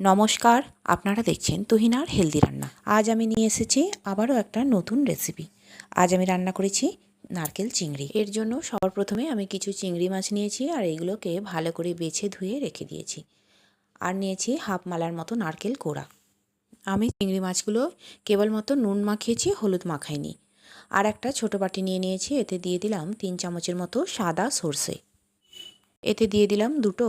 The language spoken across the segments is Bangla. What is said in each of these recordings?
নমস্কার, আপনারা দেখছেন তুহিনার হেলদি রান্না। আজ আমি নিয়ে এসেছি আবারও একটা নতুন রেসিপি আজ আমি রান্না করেছি নারকেল চিংড়ি। এর জন্য সবার প্রথমে আমি কিছু চিংড়ি মাছ নিয়েছি আর এইগুলোকে ভালো করে বেছে ধুয়ে রেখে দিয়েছি। আর নিয়েছি হাফ মালার মতো নারকেল কোড়া। আমি চিংড়ি মাছগুলো কেবলমাত্র নুন মাখিয়েছি, হলুদ মাখাইনি। আর একটা ছোটো বাটি নিয়ে নিয়েছি, এতে দিয়ে দিলাম তিন চামচের মতো সাদা সর্ষে। এতে দিয়ে দিলাম দুটো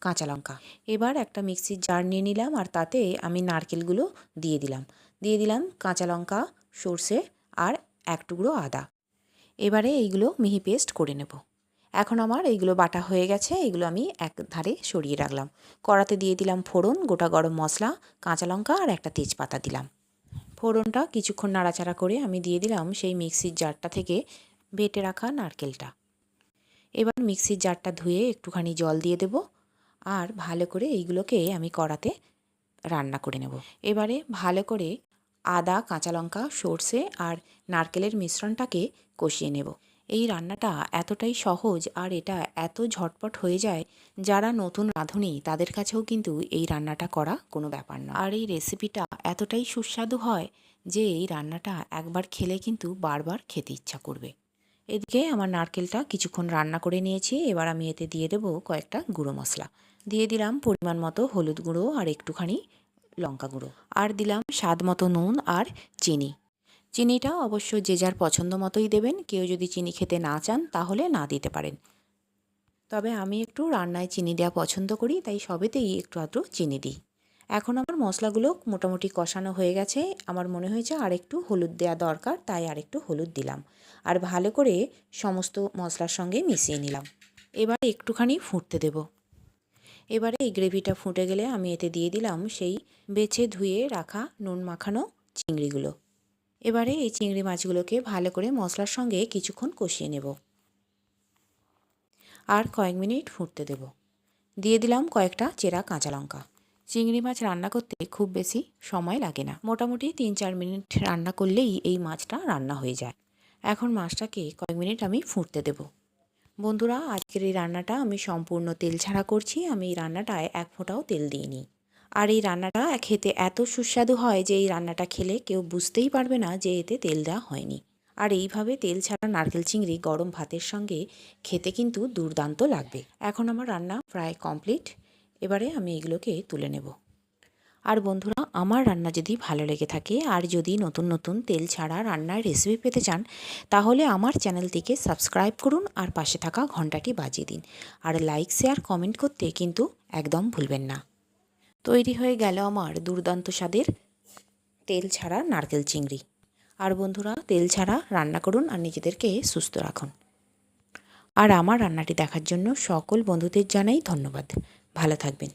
কাঁচা লঙ্কা। এবার একটা মিক্সির জার নিয়ে নিলাম আর তাতে আমি নারকেলগুলো দিয়ে দিলাম। দিয়ে দিলাম কাঁচা লঙ্কা, সর্ষে আর এক টুকরো আদা। এবারে এইগুলো মিহি পেস্ট করে নেব। এখন আমার এইগুলো বাটা হয়ে গেছে, এইগুলো আমি এক ধারে সরিয়ে রাখলাম। কড়াতে দিয়ে দিলাম ফোড়ন, গোটা গরম মশলা, কাঁচা লঙ্কা আর একটা তেজপাতা দিলাম। ফোড়নটা কিছুক্ষণ নাড়াচাড়া করে আমি দিয়ে দিলাম সেই মিক্সির জারটা থেকে বেটে রাখা নারকেলটা। এবার মিক্সির জারটা ধুয়ে একটুখানি জল দিয়ে দেবো। আর ভালো করে এইগুলোকে আমি কড়াতে রান্না করে নেব। এবারে ভালো করে আদা, কাঁচা লঙ্কা, সর্ষে আর নারকেলের মিশ্রণটাকে কষিয়ে নেব। এই রান্নাটা এতটাই সহজ আর এটা এত ঝটপট হয়ে যায়, যারা নতুন রাঁধুনি তাদের কাছেও কিন্তু এই রান্নাটা করা কোনো ব্যাপার না। আর এই রেসিপিটা এতটাই সুস্বাদু হয় যে এই রান্নাটা একবার খেলে কিন্তু বারবার খেতে ইচ্ছা করবে। এদিকে আমার নারকেলটা কিছুক্ষণ রান্না করে নিয়েছি, এবার আমি এতে দিয়ে দেবো কয়েকটা গুঁড়ো মশলা। দিয়ে দিলাম পরিমাণ মতো হলুদ গুঁড়ো আর একটুখানি লঙ্কা গুঁড়ো। আর দিলাম স্বাদ মতো নুন আর চিনি। চিনিটা অবশ্য যে যার পছন্দ মতোই দেবেন। কেউ যদি চিনি খেতে না চান, তাহলে না দিতে পারেন। তবে আমি একটু রান্নায় চিনি দেওয়া পছন্দ করি, তাই সবেতেই একটু আধটু চিনি দিই। এখন আমার মশলাগুলো মোটামুটি কষানো হয়ে গেছে। আমার মনে হয়েছে আরেকটু হলুদ দেওয়া দরকার, তাই আরেকটু হলুদ দিলাম। আর ভালো করে সমস্ত মশলার সঙ্গে মিশিয়ে নিলাম। এবার একটুখানি ফুটতে দেব। এবারে এই গ্রেভিটা ফুটে গেলে আমি এতে দিয়ে দিলাম সেই বেছে ধুয়ে রাখা নুন মাখানো চিংড়িগুলো। এবারে এই চিংড়ি মাছগুলোকে ভালো করে মশলার সঙ্গে কিছুক্ষণ কষিয়ে নেব। আর কয়েক মিনিট ফুটতে দেব। দিয়ে দিলাম কয়েকটা চেরা কাঁচা লঙ্কা। চিংড়ি মাছ রান্না করতে খুব বেশি সময় লাগে না। মোটামুটি তিন চার মিনিট রান্না করলেই এই মাছটা রান্না হয়ে যায়। এখন মাছটাকে কয়েক মিনিট আমি ফুটতে দেব। বন্ধুরা, আজকের এই রান্নাটা আমি সম্পূর্ণ তেল ছাড়া করছি। আমি এই রান্নাটায় এক ফোঁটাও তেল দিইনি। আর এই রান্নাটা খেতে এত সুস্বাদু হয় যে এই রান্নাটা খেলে কেউ বুঝতেই পারবে না যে এতে তেল দেওয়া হয়নি। আর এইভাবে তেল ছাড়া নারকেল চিংড়ি গরম ভাতের সঙ্গে খেতে কিন্তু দুর্দান্ত লাগবে। এখন আমার রান্না প্রায় কমপ্লিট। এবারে আমি এগুলোকে তুলে নেব। আর বন্ধুরা, আমার রান্না যদি ভালো লেগে থাকে আর যদি নতুন নতুন তেল ছাড়া রান্নার রেসিপি পেতে চান, তাহলে আমার চ্যানেলটিকে সাবস্ক্রাইব করুন আর পাশে থাকা ঘন্টাটি বাজিয়ে দিন। আর লাইক শেয়ার কমেন্ট করতে কিন্তু একদম ভুলবেন না। তৈরি হয়ে গেল আমার দুর্দান্ত স্বাদের তেল ছাড়া নারকেল চিংড়ি। আর বন্ধুরা, তেল ছাড়া রান্না করুন আর নিজেদেরকে সুস্থ রাখুন। আর আমার রান্নাটি দেখার জন্য সকল বন্ধুদের জানাই ধন্যবাদ। ভালো থাকবেন।